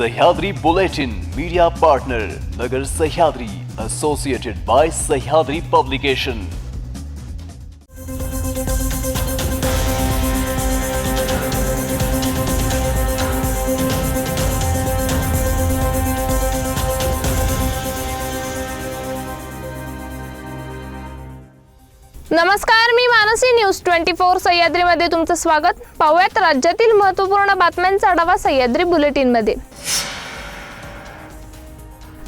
Sahyadri bulletin media partner Nagar Sahyadri associated by Sahyadri publication नमस्कार. मी Mansi news twenty four सह्याद्रीमध्ये तुमचं स्वागत. पाहूयात राज्यातील महत्त्वपूर्ण बातम्यांचा आढावा सह्याद्री बुलेटिनमध्ये.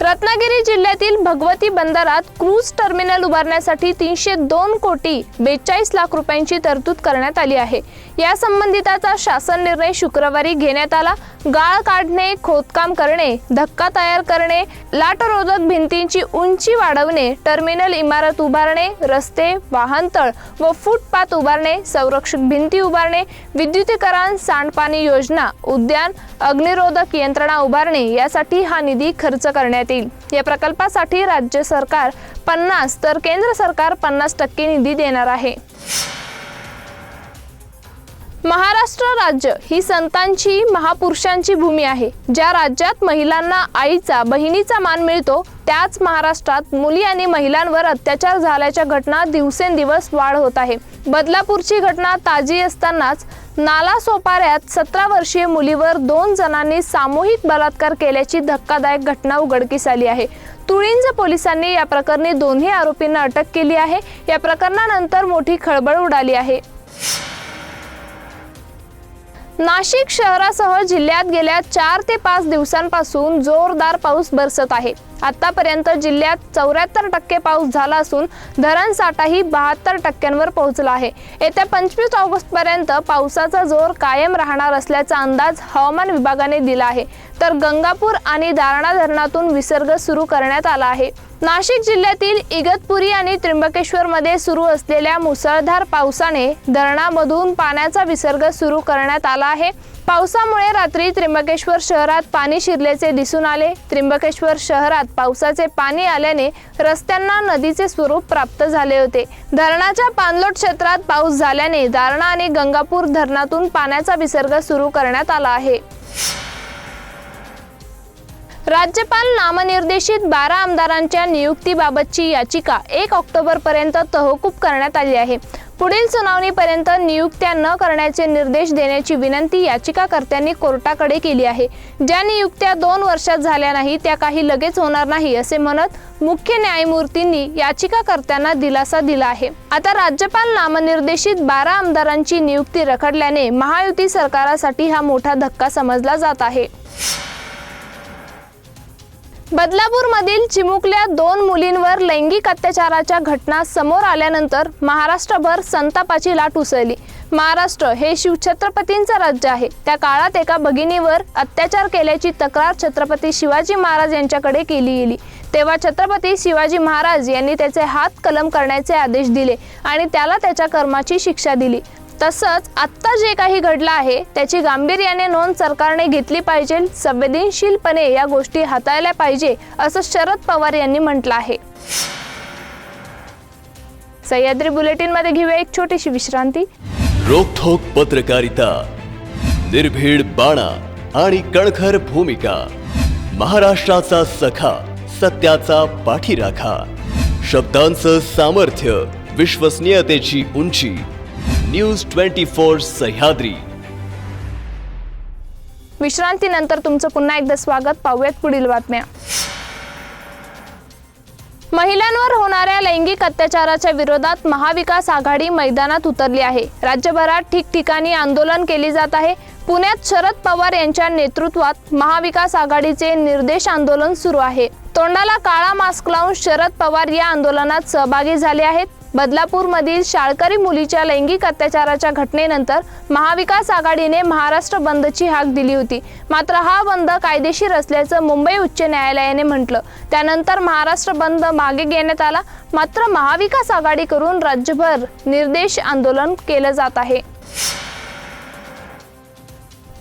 रत्नागिरी जिल्ह्यातील भगवती बंदरात क्रूज टर्मिनल उभारण्यासाठी तीनशे दोन कोटी बेचाळीस लाख रुपयांची तरतूद करण्यात आली आहे. या संबंधिताचा शासन निर्णय शुक्रवारी घेण्यात आला. गाळ काढणे खोदकाम करणे धक्का तयार करणे लाटरोधक भिंतींची उंची वाढवणे टर्मिनल इमारत उभारणे रस्ते वाहनतळ व फुटपाथ उभारणे संरक्षक भिंती उभारणे विद्युतीकरण सांडपाणी योजना उद्यान अग्निरोधक यंत्रणा उभारणे यासाठी हा निधी खर्च करण्यात येईल. या प्रकल्पासाठी राज्य सरकार पन्नास तर केंद्र सरकार पन्नास टक्के निधी देणार आहे. महाराष्ट्र राज्य ही संतांची महापुरुषांची भूमी आहे. ज्या राज्यात महिलांना आईचा बहिणीचा मान मिळतो त्याच महाराष्ट्रात मुली आणि महिलांवर अत्याचार झाल्याच्या घटना दिवसेंदिवस वाढ होत आहे. बदलापूरची घटना ताजी असतानाच नाला सोपाऱ्यात सतरा वर्षीय मुलीवर दोन जणांनी सामूहिक बलात्कार केल्याची धक्कादायक घटना उघडकीस आली आहे. तुळिंज पोलिसांनी या प्रकरणी दोन्ही आरोपींना अटक केली आहे. या प्रकरणानंतर मोठी खळबळ उडाली आहे. नाशिक शहरासह जिल्ह्यात गेल्या चार ते पाच दिवसांपासून जोरदार पाऊस बरसत आहे. आतापर्यंत जिल्ह्यात चौऱ्याहत्तर टक्के पाऊस झाला असून धरण साठाही बहात्तर टक्क्यांवर पोहोचला आहे. येत्या पंचवीस ऑगस्टपर्यंत पावसाचा जोर कायम राहणार असल्याचा अंदाज हवामान विभागाने दिला आहे. तर गंगापूर आणि दारणा धरणातून विसर्ग सुरू करण्यात आला आहे. नाशिक जिल्ह्यातील इगतपुरी आणि त्र्यंबकेश्वरमध्ये सुरू असलेल्या मुसळधार पावसाने धरणामधून पाण्याचा विसर्ग सुरू करण्यात आला आहे. पावसामुळे रात्री त्र्यंबकेश्वर शहरात पाणी शिरल्याचे दिसून आले. त्र्यंबकेश्वर शहरात पावसाचे पाणी आल्याने रस्त्यांना नदीचे स्वरूप प्राप्त झाले होते. धरणाच्या पाणलोट क्षेत्रात पाऊस झाल्याने दारणा आणि गंगापूर धरणातून पाण्याचा विसर्ग सुरू करण्यात आला आहे. राज्यपाल नामनिर्देशित बारा आमदारांच्या नियुक्तीबाबतची याचिका एक ऑक्टोबर पर्यंत तहकूब करण्यात आली आहे. पुढील सुनावणीपर्यंत नियुक्त्या न करण्याचे निर्देश देण्याची विनंती याचिकाकर्त्यांनी कोर्टाकडे केली आहे. ज्या नियुक्त्या दोन वर्षात झाल्या नाही त्या काही लगेच होणार नाही असे म्हणत मुख्य न्यायमूर्तींनी याचिकाकर्त्यांना दिलासा दिला आहे. आता राज्यपाल नामनिर्देशित बारा आमदारांची नियुक्ती रखडल्याने महायुती सरकारासाठी हा मोठा धक्का समजला जात आहे. बदलापूरमधील चिमुकल्या दोन मुलींवर लैंगिक अत्याचाराच्या घटना समोर आल्यानंतर महाराष्ट्रभर संतापाची लाट उसळली. महाराष्ट्र हे शिवछत्रपतींचं राज्य आहे. त्या काळात एका भगिनीवर अत्याचार केल्याची तक्रार छत्रपती शिवाजी महाराज यांच्याकडे केली गेली. तेव्हा छत्रपती शिवाजी महाराज यांनी त्याचे हात कलम करण्याचे आदेश दिले आणि त्याला त्याच्या कर्माची शिक्षा दिली. तसंच आत्ता जे काही घडलं आहे त्याची गांभीर्याने नोंद सरकारने घेतली पाहिजे संवेदनशीलपणे या गोष्टी हाताळल्या पाहिजे असं शरद पवार यांनी म्हटलं आहे. सह्याद्री बुलेटिनमध्ये घेऊया एक छोटीशी विश्रांती. रोखोक पत्रकारिता निर्भीड बाणा आणि कणखर भूमिका महाराष्ट्राचा सखा सत्याचा पाठीराखा शब्दांचं सामर्थ्य विश्वसनीयतेची उंची न्यूज ट्वेंटी फोर सह्याद्री. विश्रांतीनंतर तुमचं पुन्हा एकदा स्वागत. पाहूयात पुढील बातम्या. महिलांवर होणाऱ्या लैंगिक अत्याचाराच्या विरोधात महाविकास आघाडी मैदानात उतरली आहे. राज्यभरात ठिकठिकाणी आंदोलन केले जात आहे. पुण्यात शरद पवार यांच्या नेतृत्वात महाविकास आघाडीचे निर्देश आंदोलन सुरू आहे. तोंडाला काळा मास्क लावून शरद पवार या आंदोलनात सहभागी झाले आहेत. बदलापूरमधील शाळकरी मुलीच्या लैंगिक अत्याचाराच्या घटनेनंतर महाविकास आघाडीने महाराष्ट्र बंदची हाक दिली होती. मात्र हा बंद कायदेशीर असल्याचं मुंबई उच्च न्यायालयाने म्हटलं. त्यानंतर महाराष्ट्र बंद मागे घेण्यात आला. मात्र महाविकास आघाडीकडून राज्यभर निर्देश आंदोलन केलं जात आहे.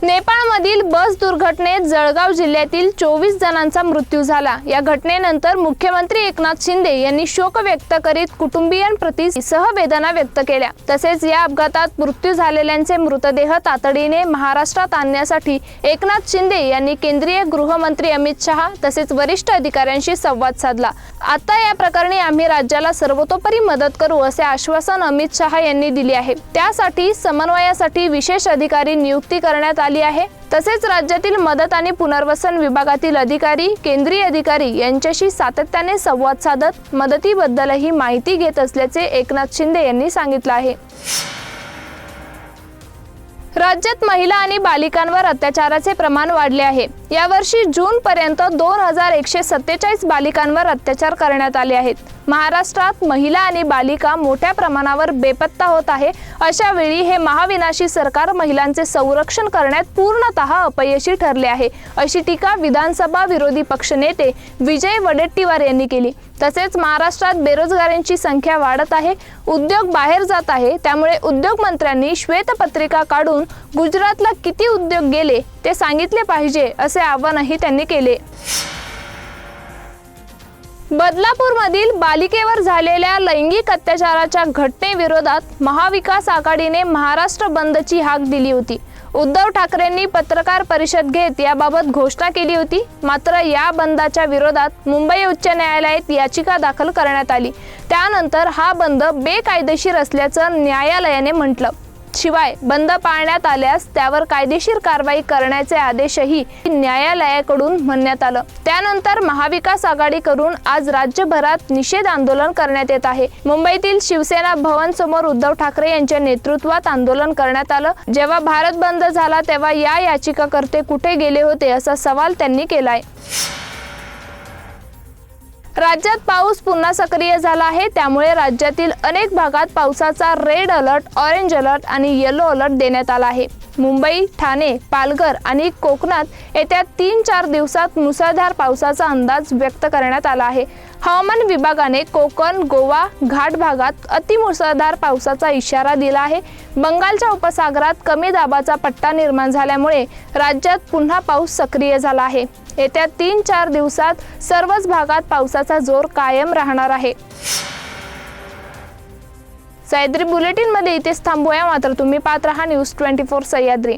नेपाळमधील बस दुर्घटनेत जळगाव जिल्ह्यातील चोवीस जणांचा मृत्यू झाला. या घटनेनंतर मुख्यमंत्री एकनाथ शिंदे यांनी शोक व्यक्त करीत कुटुंबियांप्रती सहवेदना व्यक्त केल्या. तसेच या अपघातात मृत्यू झालेल्यांचे मृतदेह तातडीने महाराष्ट्रात आणण्यासाठी एकनाथ शिंदे यांनी केंद्रीय गृहमंत्री अमित शहा तसेच वरिष्ठ अधिकाऱ्यांशी संवाद साधला. आता या प्रकरणी आम्ही राज्याला सर्वतोपरी मदत करू असे आश्वासन अमित शहा यांनी दिले आहे. त्यासाठी समन्वयासाठी विशेष अधिकारी नियुक्ती करण्यात आली आहे. तसेच राज्यातील मदत आणि पुनर्वसन विभागातील अधिकारी केंद्रीय अधिकारी यांच्याशी सातत्याने संवाद साधत मदतीबद्दलही माहिती घेत असल्याचे एकनाथ शिंदे यांनी सांगितलं आहे. राज्यात महिला आणि बालिकांवर अत्याचाराचे प्रमाण वाढले आहे. यावर्षी जून पर्यंत दोन हजार एकशे सत्तेचाळीस बालिकांवर अत्याचार करण्यात आले आहेत. महाराष्ट्रात महिला आणि बालिका मोठ्या प्रमाणावर बेपत्ता होत आहे. अशा वेळी हे महाविनाशी सरकार महिलांचे संरक्षण करण्यात पूर्णतः अपयशी ठरले आहे. अशी टीका विधानसभा विरोधी पक्षनेते विजय वडेट्टीवार यांनी केली. तसेच महाराष्ट्रात बेरोजगारांची संख्या वाढत आहे. उद्योग बाहेर जात आहे. त्यामुळे उद्योग मंत्र्यांनी श्वेतपत्रिका काढून गुजरातला किती उद्योग गेले ते सांगितले पाहिजे असे आवाहनही त्यांनी केले. बदलापूरमधील बालिकेवर झालेल्या लैंगिक अत्याचाराच्या घटनेविरोधात महाविकास आघाडीने महाराष्ट्र बंदची हाक दिली होती. उद्धव ठाकरेंनी पत्रकार परिषद घेत याबाबत घोषणा केली होती. मात्र या बंदाच्या विरोधात मुंबई उच्च न्यायालयात याचिका दाखल करण्यात आली. त्यानंतर हा बंद बेकायदेशीर असल्याचं न्यायालयाने म्हटलं. शिवाय बंद पाळण्यात आल्यास त्यावर कायदेशीर कारवाई करण्याचे आदेशही न्यायालयाकडून म्हणण्यात आलं. त्यानंतर महाविकास आघाडी करून आज राज्यभरात निषेध आंदोलन करण्यात येत आहे. मुंबईतील शिवसेना भवन समोर उद्धव ठाकरे यांच्या नेतृत्वात आंदोलन करण्यात आलं. जेव्हा भारत बंद झाला तेव्हा या याचिकाकर्ते कुठे गेले होते असा सवाल त्यांनी केलाय. राज्यात पाऊस पुन्हा सक्रिय झाला आहे. त्यामुळे राज्यातील अनेक भागात पावसाचा रेड अलर्ट ऑरेंज अलर्ट आणि येलो अलर्ट देण्यात आला आहे. मुंबई ठाणे पालघर आणि कोकणात येत्या तीन चार दिवसात मुसळधार पावसाचा अंदाज व्यक्त करण्यात आला आहे. हवामान विभागाने कोकण गोवा घाट भागात अतिमुसळधार पावसाचा इशारा दिला आहे. बंगालच्या उपसागरात कमी दाबाचा पट्टा निर्माण झाल्यामुळे राज्यात पुन्हा पाऊस सक्रिय झाला आहे. येत्या तीन चार दिवसात सर्वच भागात पावसाचा जोर कायम राहणार आहे. सह्याद्री बुलेटिनमध्ये इथेच थांबूया. मात्र तुम्ही पाहत राहा न्यूज ट्वेंटी फोर सह्याद्री.